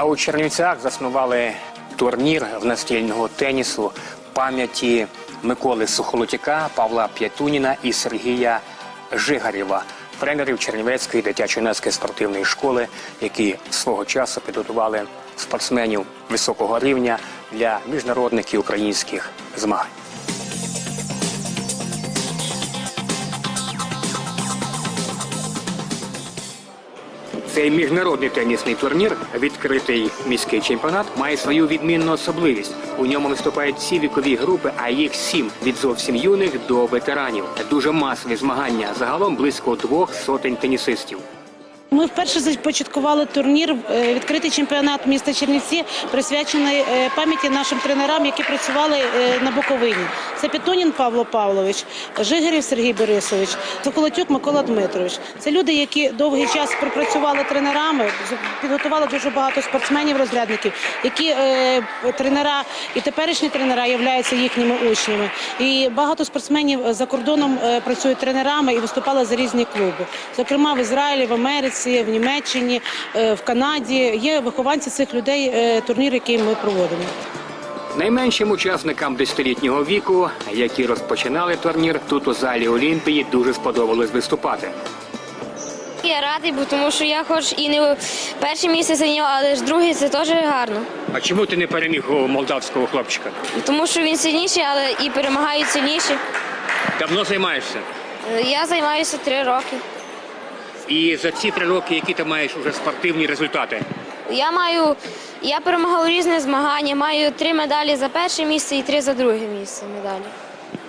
А у Чернівцях заснували турнір в настільного тенісу пам'яті Миколи Сухолотяка, Павла П'ятуніна і Сергія Жигарєва, тренерів Чернівецької дитячо-юнацької спортивної школи, які свого часу підготували спортсменів високого рівня для міжнародних і українських змагань. Цей міжнародний тенісний турнір, відкритий міський чемпіонат, має свою відмінну особливість. У ньому виступають всі вікові групи, а їх сім від зовсім юних до ветеранів. Дуже масові змагання. Загалом близько двох сотень тенісистів. Ми вперше започаткували турнір, е, відкритий чемпіонат міста Чернівці, присвячений е, пам'яті нашим тренерам, які працювали е, на Буковині. Це Петунін Павло Павлович, Жигирів Сергій Борисович, Соколотюк Микола Дмитрович. Це люди, які довгий час пропрацювали тренерами, підготували дуже багато спортсменів-розрядників, які е, тренера і теперішні тренера являються їхніми учнями. І багато спортсменів за кордоном працюють тренерами і виступали за різні клуби. Зокрема, в Ізраїлі, в Америці, в Німеччині, е, в Канаді є вихованці цих людей. е, Турнір, який ми проводимо. Найменшим учасникам десятилітнього віку, які розпочинали турнір тут у залі Олімпії, дуже сподобалось виступати. Я радий, бо тому що я хоч і не перше місце зайняв, але ж друге це теж гарно. А чому ти не переміг у молдавського хлопчика? Тому що він сильніший, але і перемагають сильніші. Давно займаєшся? Е, Я займаюся три роки. І за ці три роки, які ти маєш уже спортивні результати? Я маю, я перемагав різні змагання, маю три медалі за перше місце і три за друге місце медалі.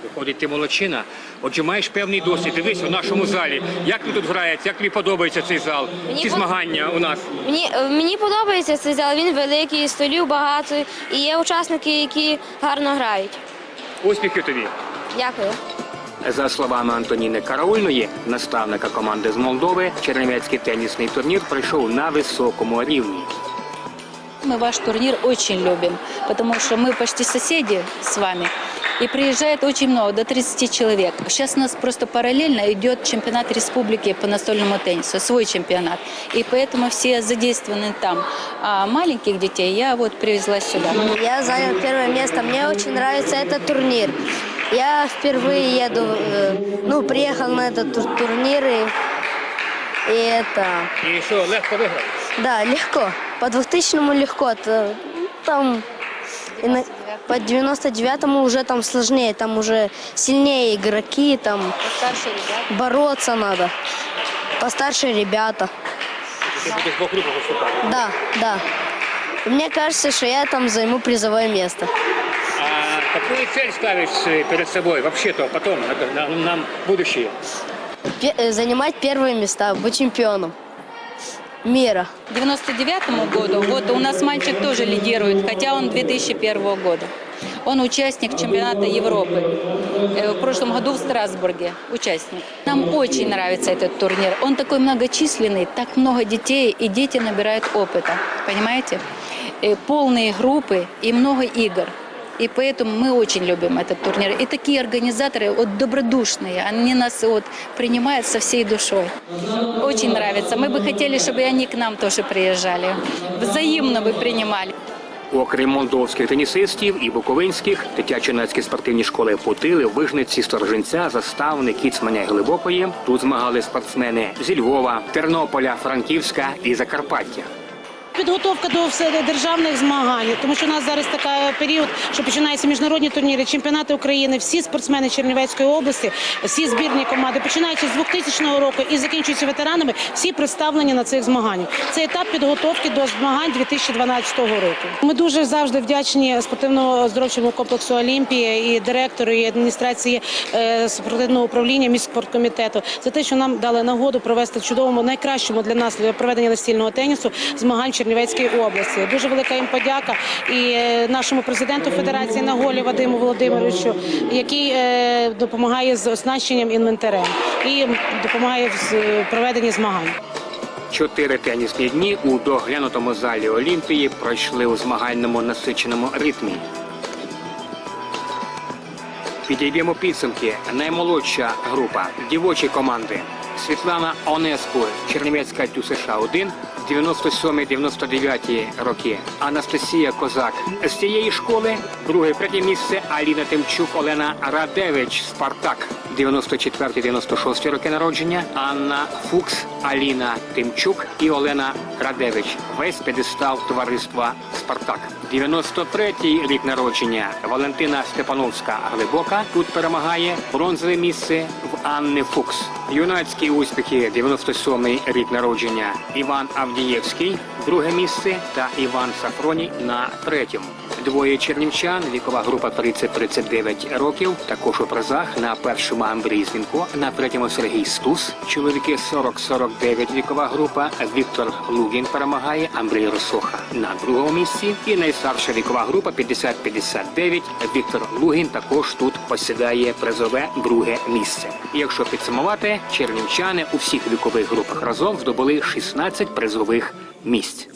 Виходить, ти молодчина. Отже, маєш певний досвід. Дивись у нашому залі. Як тобі тут грається, як тобі подобається цей зал? Мені Ці под- змагання у нас. Мені, е, мені подобається цей зал, він великий, столів багато, і є учасники, які гарно грають. Успіхів тобі. Дякую. За словами Антоніни Караульної, наставника команди з Молдови, Чернівецький тенісний турнір пройшов на високому рівні. Мы ваш турнир очень любим, потому что мы почти соседи с вами. И приезжает очень много, до 30 человек. Сейчас у нас просто параллельно идет чемпионат республики по настольному теннису, свой чемпионат. И поэтому все задействованы там. А маленьких детей я вот привезла сюда. Я занял первое место. Мне очень нравится этот турнир. Я впервые еду, э, ну, приехал на этот тур- турнир и, и это, І що, легко виграв? да, легко. По 2000-му легко. то, ну, Там и на- по 99-му уже там сложнее, там уже сильнее игроки, там бороться надо. Постарше ребята. Да, да. И мне кажется, что я там займу призовое место. А какую цель ставишь э, перед собой вообще-то потом, на, на, на будущее? Пе- э, занимать первые места, быть чемпионом мира. К 99 году, вот у нас мальчик тоже лидирует, хотя он 2001 года. Он участник чемпионата Европы. Э, В прошлом году в Страсбурге участник. Нам очень нравится этот турнир. Он такой многочисленный, так много детей, и дети набирают опыта. Понимаете? Полные группы и много игр. И поэтому мы очень любим этот турнир. И такие организаторы вот добродушные, они нас вот принимают со всей душой. Очень нравится. Мы бы хотели, чтобы и они к нам тоже приезжали. Взаимно бы принимали. Окрім молдовських тенісистів і буковинських, дитячо-юнацькі спортивні школи Путили, Вижниці, Сторожинця, Заставни, Кіцманя і Глибокої. Тут змагали спортсмени зі Львова, Тернополя, Франківська і Закарпаття. Підготовка до вседержавних змагань, тому що у нас зараз такий період, що починаються міжнародні турніри, чемпіонати України. Всі спортсмени Чернівецької області, всі збірні команди, починаючи з 2000 року і закінчуються ветеранами, всі представлені на цих змаганнях. Це етап підготовки до змагань 2012 року. Ми дуже завжди вдячні спортивно-оздоровчому комплексу Олімпія і директору і адміністрації е, спортивного управління міськспорткомітету за те, що нам дали нагоду провести чудовому найкращому для нас для проведення настільного тенісу змагань Чернівецькій області. Дуже велика їм подяка і е, нашому президенту Федерації Наголі Вадиму Володимировичу, який е, допомагає з оснащенням інвентарем і допомагає в проведенні змагань. Чотири тенісні дні у доглянутому залі Олімпії пройшли у змагальному насиченому ритмі. Підійдемо підсумки. Наймолодша група дівочі команди Світлана Онеску, Чернівецька ТЮ США 1, 97-99 роки. Анастасія Козак з цієї школи. Друге, третє місце Аліна Тимчук, Олена Радевич, Спартак. 94-96 роки народження. Анна Фукс, Аліна Тимчук і Олена Радевич. Весь п'єдестал товариства Спартак. 93-й рік народження. Валентина Степановська Глибока тут перемагає бронзове місце Анни Фукс. Юнацькі успіхи 97-й рік народження. Іван Авдієвський, друге місце, та Іван Сафроні на третьому. Двоє чернівчан, вікова група 30-39 років. Також у призах на першому Андрій Зінко, на третьому Сергій Стус. Чоловіки 40-49 вікова група. Віктор Лугін перемагає, Андрій Росоха на другому місці. І найстарша вікова група 50-59. Віктор Лугін також тут посідає призове друге місце. Якщо підсумувати, чернівчани у всіх вікових групах разом здобули 16 призових місць.